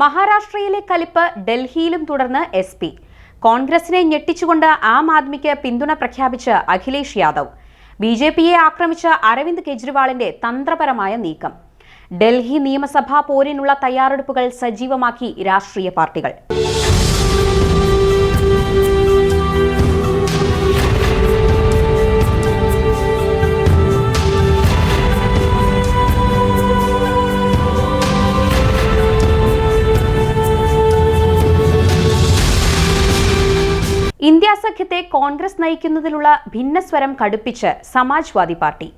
മഹാരാഷ്ട്രയിലെ കലിപ്പ് ഡൽഹിയിലും തുടർന്ന് എസ് പി. കോൺഗ്രസിനെ ഞെട്ടിച്ചുകൊണ്ട് ആം ആദ്മിക്ക് പിന്തുണ പ്രഖ്യാപിച്ച് അഖിലേഷ് യാദവ്. ബി ജെ പിയെ ആക്രമിച്ച അരവിന്ദ് കെജ്രിവാളിന്റെ തന്ത്രപരമായ നീക്കം. ഡൽഹി നിയമസഭാ പോരിനുള്ള തയ്യാറെടുപ്പുകൾ സജീവമാക്കി രാഷ്ട്രീയ പാർട്ടികൾ. ഇന്ത്യ സഖ്യത്തെ കോൺഗ്രസ് നയിക്കുന്നതിലുള്ള ഭിന്നസ്വരം കടുപ്പിച്ച് സമാജ്വാദി പാർട്ടി.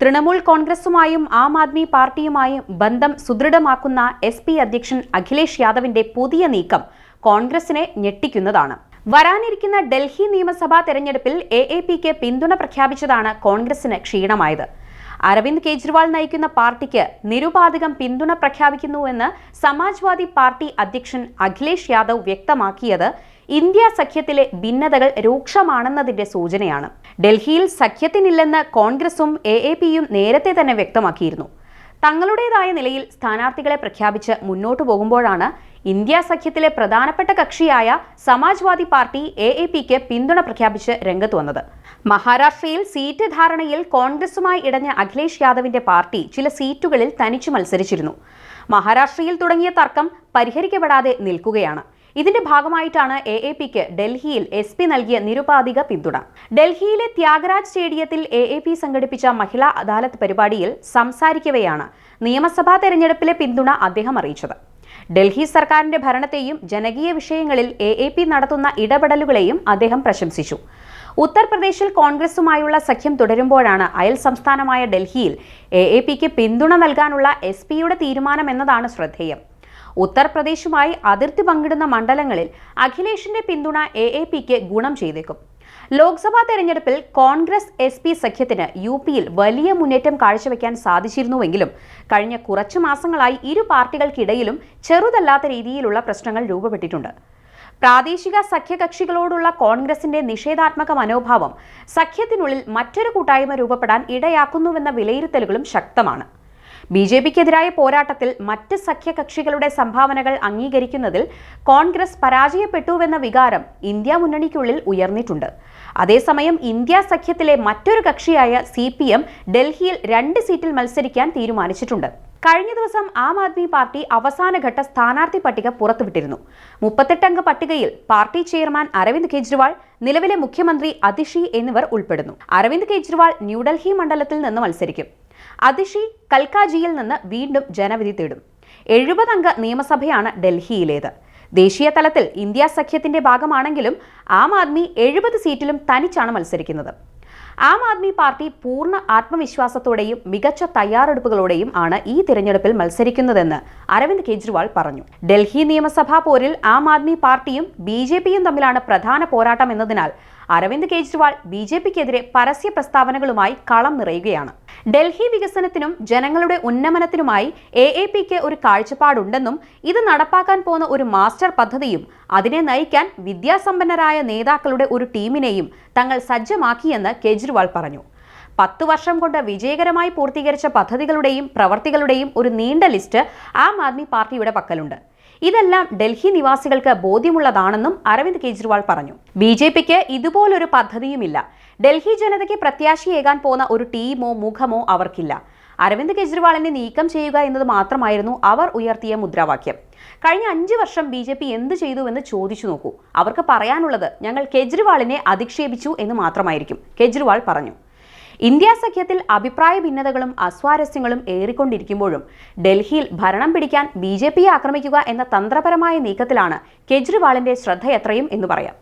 തൃണമൂൽ കോൺഗ്രസുമായും ആം ആദ്മി പാർട്ടിയുമായും ബന്ധം സുദൃഢമാക്കുന്ന എസ് പി അധ്യക്ഷൻ അഖിലേഷ് യാദവിന്റെ പുതിയ നീക്കം കോൺഗ്രസിനെ ഞെട്ടിക്കുന്നതാണ്. വരാനിരിക്കുന്ന ഡൽഹി നിയമസഭാ തെരഞ്ഞെടുപ്പിൽ എ എ പിക്ക് പിന്തുണ പ്രഖ്യാപിച്ചതാണ് കോൺഗ്രസിന് ക്ഷീണമായത്. അരവിന്ദ് കെജ്രിവാൾ നയിക്കുന്ന പാർട്ടിക്ക് നിരുപാധികം പിന്തുണ പ്രഖ്യാപിക്കുന്നുവെന്ന് സമാജ്വാദി പാർട്ടി അധ്യക്ഷൻ അഖിലേഷ് യാദവ് വ്യക്തമാക്കിയത് ഇന്ത്യ സഖ്യത്തിലെ ഭിന്നതകൾ രൂക്ഷമാണെന്നതിന്റെ സൂചനയാണ്. ഡൽഹിയിൽ സഖ്യത്തിനില്ലെന്ന് കോൺഗ്രസും എ എ പിയും നേരത്തെ തന്നെ വ്യക്തമാക്കിയിരുന്നു. തങ്ങളുടേതായ നിലയിൽ സ്ഥാനാർത്ഥികളെ പ്രഖ്യാപിച്ച് മുന്നോട്ടു പോകുമ്പോഴാണ് ഇന്ത്യ സഖ്യത്തിലെ പ്രധാനപ്പെട്ട കക്ഷിയായ സമാജ്വാദി പാർട്ടി എ എ പിക്ക് പിന്തുണ പ്രഖ്യാപിച്ച് രംഗത്ത് വന്നത്. മഹാരാഷ്ട്രയിൽ സീറ്റ് ധാരണയിൽ കോൺഗ്രസുമായി ഇടഞ്ഞ അഖിലേഷ് യാദവിന്റെ പാർട്ടി ചില സീറ്റുകളിൽ തനിച്ചു മത്സരിച്ചിരുന്നു. മഹാരാഷ്ട്രയിൽ തുടങ്ങിയ തർക്കം പരിഹരിക്കപ്പെടാതെ നിൽക്കുകയാണ്. ഇതിന്റെ ഭാഗമായിട്ടാണ് എ എ പിക്ക് ഡൽഹിയിൽ എസ് പി നൽകിയ നിരുപാധിക പിന്തുണ. ഡൽഹിയിലെ ത്യാഗരാജ് സ്റ്റേഡിയത്തിൽ എ എ പി സംഘടിപ്പിച്ച മഹിളാ അദാലത്ത് പരിപാടിയിൽ സംസാരിക്കവെയാണ് നിയമസഭാ തെരഞ്ഞെടുപ്പിലെ പിന്തുണ അദ്ദേഹം അറിയിച്ചത്. ഡൽഹി സർക്കാരിന്റെ ഭരണത്തെയും ജനകീയ വിഷയങ്ങളിൽ എ എ പി നടത്തുന്ന ഇടപെടലുകളെയും അദ്ദേഹം പ്രശംസിച്ചു. ഉത്തർപ്രദേശിൽ കോൺഗ്രസുമായുള്ള സഖ്യം തുടരുമ്പോഴാണ് അയൽ സംസ്ഥാനമായ ഡൽഹിയിൽ എ എ പിക്ക് പിന്തുണ നൽകാനുള്ള എസ് പിയുടെ തീരുമാനം എന്നതാണ് ശ്രദ്ധേയം. ഉത്തർപ്രദേശുമായി അതിർത്തി പങ്കിടുന്ന മണ്ഡലങ്ങളിൽ അഖിലേഷിന്റെ പിന്തുണ എ എ പിക്ക് ഗുണം ചെയ്തേക്കും. ലോക്സഭാ തെരഞ്ഞെടുപ്പിൽ കോൺഗ്രസ് എസ് പി സഖ്യത്തിന് യു പിയിൽ വലിയ മുന്നേറ്റം കാഴ്ചവെക്കാൻ സാധിച്ചിരുന്നുവെങ്കിലും കഴിഞ്ഞ കുറച്ചു മാസങ്ങളായി ഇരു പാർട്ടികൾക്കിടയിലും ചെറുതല്ലാത്ത രീതിയിലുള്ള പ്രശ്നങ്ങൾ രൂപപ്പെട്ടിട്ടുണ്ട്. പ്രാദേശിക സഖ്യകക്ഷികളോടുള്ള കോൺഗ്രസിന്റെ നിഷേധാത്മക മനോഭാവം സഖ്യത്തിനുള്ളിൽ മറ്റൊരു കൂട്ടായ്മ രൂപപ്പെടാൻ ഇടയാക്കുന്നുവെന്ന വിലയിരുത്തലുകളും ശക്തമാണ്. ബി ജെ പിക്കെതിരായ പോരാട്ടത്തിൽ മറ്റ് സഖ്യകക്ഷികളുടെ സംഭാവനകൾ അംഗീകരിക്കുന്നതിൽ കോൺഗ്രസ് പരാജയപ്പെട്ടുവെന്ന വികാരം ഇന്ത്യ മുന്നണിക്കുള്ളിൽ ഉയർന്നിട്ടുണ്ട്. അതേസമയം ഇന്ത്യ സഖ്യത്തിലെ മറ്റൊരു കക്ഷിയായ സി ഡൽഹിയിൽ രണ്ട് സീറ്റിൽ മത്സരിക്കാൻ തീരുമാനിച്ചിട്ടുണ്ട്. കഴിഞ്ഞ ദിവസം ആം ആദ്മി പാർട്ടി അവസാനഘട്ട സ്ഥാനാർത്ഥി പട്ടിക പുറത്തുവിട്ടിരുന്നു. മുപ്പത്തെട്ടംഗ പട്ടികയിൽ പാർട്ടി ചെയർമാൻ അരവിന്ദ് കെജ്രിവാൾ നിലവിലെ മുഖ്യമന്ത്രി അതിഷി എന്നിവർ ഉൾപ്പെടുന്നു. അരവിന്ദ് കെജ്രിവാൾ ന്യൂഡൽഹി മണ്ഡലത്തിൽ നിന്ന് മത്സരിക്കും. അതിഷി കൽക്കാജിയിൽ നിന്ന് വീണ്ടും ജനവിധി തേടും. എഴുപതംഗ നിയമസഭയാണ് ഡൽഹിയിലേത്. ദേശീയ തലത്തിൽ ഇന്ത്യ സഖ്യത്തിന്റെ ഭാഗമാണെങ്കിലും ആം ആദ്മി എഴുപത് സീറ്റിലും തനിച്ചാണ് മത്സരിക്കുന്നത്. ആം ആദ്മി പാർട്ടി പൂർണ ആത്മവിശ്വാസത്തോടെയും മികച്ച തയ്യാറെടുപ്പുകളോടെയും ആണ് ഈ തിരഞ്ഞെടുപ്പിൽ മത്സരിക്കുന്നതെന്ന് അരവിന്ദ് കെജ്രിവാൾ പറഞ്ഞു. ഡൽഹി നിയമസഭാ പോരിൽ ആം ആദ്മി പാർട്ടിയും ബി തമ്മിലാണ് പ്രധാന പോരാട്ടം എന്നതിനാൽ അരവിന്ദ് കെജ്രിവാൾ ബി ജെ പിക്കെതിരെ പരസ്യ പ്രസ്താവനകളുമായി കളം നിറയുകയാണ്. ഡൽഹി വികസനത്തിനും ജനങ്ങളുടെ ഉന്നമനത്തിനുമായി എ എ പിക്ക് ഒരു കാഴ്ചപ്പാടുണ്ടെന്നും ഇത് നടപ്പാക്കാൻ പോകുന്ന ഒരു മാസ്റ്റർ പദ്ധതിയും അതിനെ നയിക്കാൻ വിദ്യാസമ്പന്നരായ നേതാക്കളുടെ ഒരു ടീമിനെയും തങ്ങൾ സജ്ജമാക്കിയെന്ന് കെജ്രിവാൾ പറഞ്ഞു. പത്ത് വർഷം കൊണ്ട് വിജയകരമായി പൂർത്തീകരിച്ച പദ്ധതികളുടെയും പ്രവർത്തികളുടെയും ഒരു നീണ്ട ലിസ്റ്റ് ആം ആദ്മി പാർട്ടിയുടെ പക്കലുണ്ട്. ഇതെല്ലാം ഡൽഹി നിവാസികൾക്ക് ബോധ്യമുള്ളതാണെന്നും അരവിന്ദ് കെജ്രിവാൾ പറഞ്ഞു. ബി ജെ പിക്ക് ഇതുപോലൊരു പദ്ധതിയുമില്ല. ഡൽഹി ജനതയ്ക്ക് പ്രത്യാശയേകാൻ പോകുന്ന ഒരു ടീമോ മുഖമോ അവർക്കില്ല. അരവിന്ദ് കെജ്രിവാളിനെ നീക്കം ചെയ്യുക എന്നത് മാത്രമായിരുന്നു അവർ ഉയർത്തിയ മുദ്രാവാക്യം. കഴിഞ്ഞ അഞ്ച് വർഷം ബി ജെ പി എന്ത് ചെയ്തുവെന്ന് ചോദിച്ചു നോക്കൂ. അവർക്ക് പറയാനുള്ളത് ഞങ്ങൾ കെജ്രിവാളിനെ അധിക്ഷേപിച്ചു എന്ന് മാത്രമായിരിക്കും. കെജ്രിവാൾ പറഞ്ഞു. ഇന്ത്യ സഖ്യത്തിൽ അഭിപ്രായ ഭിന്നതകളും അസ്വാരസ്യങ്ങളും ഏറിക്കൊണ്ടിരിക്കുമ്പോഴും ഡൽഹിയിൽ ഭരണം പിടിക്കാൻ ബി ആക്രമിക്കുക എന്ന തന്ത്രപരമായ നീക്കത്തിലാണ് കെജ്രിവാളിന്റെ ശ്രദ്ധയത്രയും എന്ന് പറയാം.